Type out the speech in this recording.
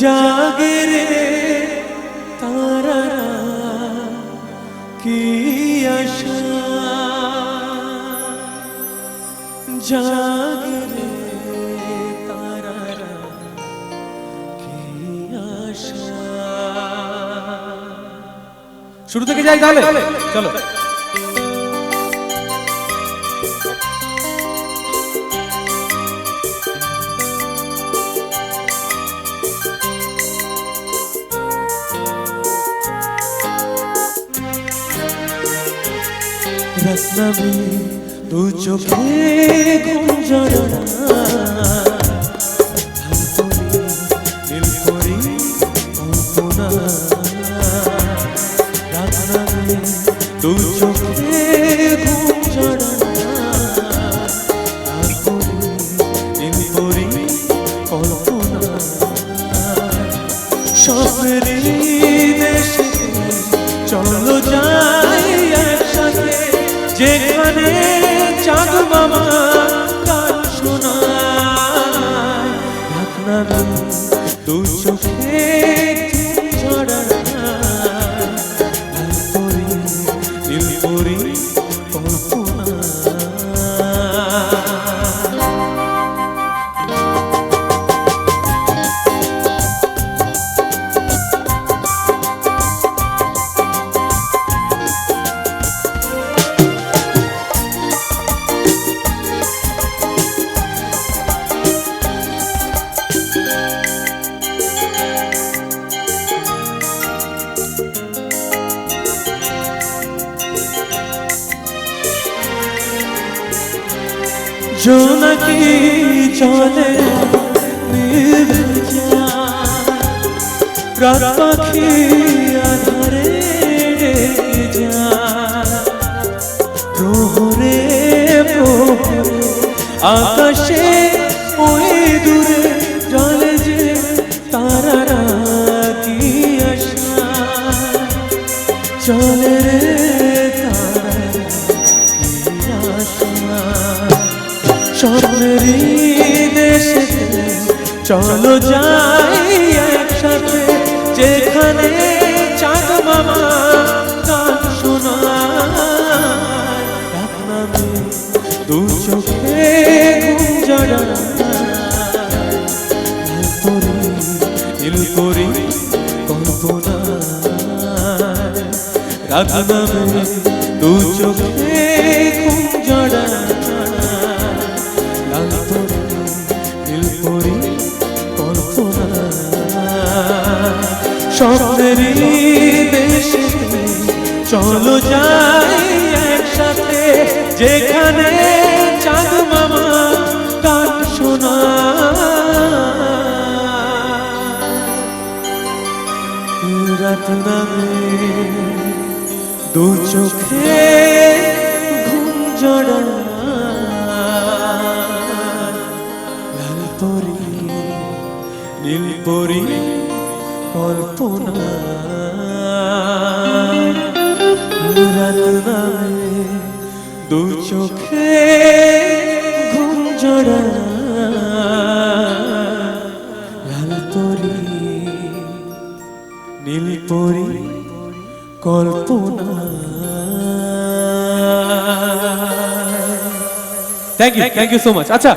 জাগে রে তারা কি আশা? জাগে রে তারা কি আশা? শুরু থেকে যাই তাহলে। চলো। রত্নবী দু চোখে রত্নবী দু চোখে নীলপরি কল্পনা। স্বপ্নের জোনাকি চলে। রাত পাখি আধারে যায়। প্রহরে, আকাশে ওই দূরে জলে যে তারারা কি আশা চলে স্বপ্নেরই দেশে চলো যাই একসাথে, যেখানে চাঁদ মামা গান শোনায়। দু চোখে নীলপরি কল্পনা। দু চোখে স্বপ্নেরই দেশে চলো যাই একসাথে। যেখানে চাঁদ মামা গান শোনা। রাত দু চোখে ঘুম জড়া লাল পরি, নীল পরি। কল্পনা। রাত দু চোখে ঘুম জড়া লাল পরি নীল পরি, কল্পনা। Thank you thank you so much আচ্ছা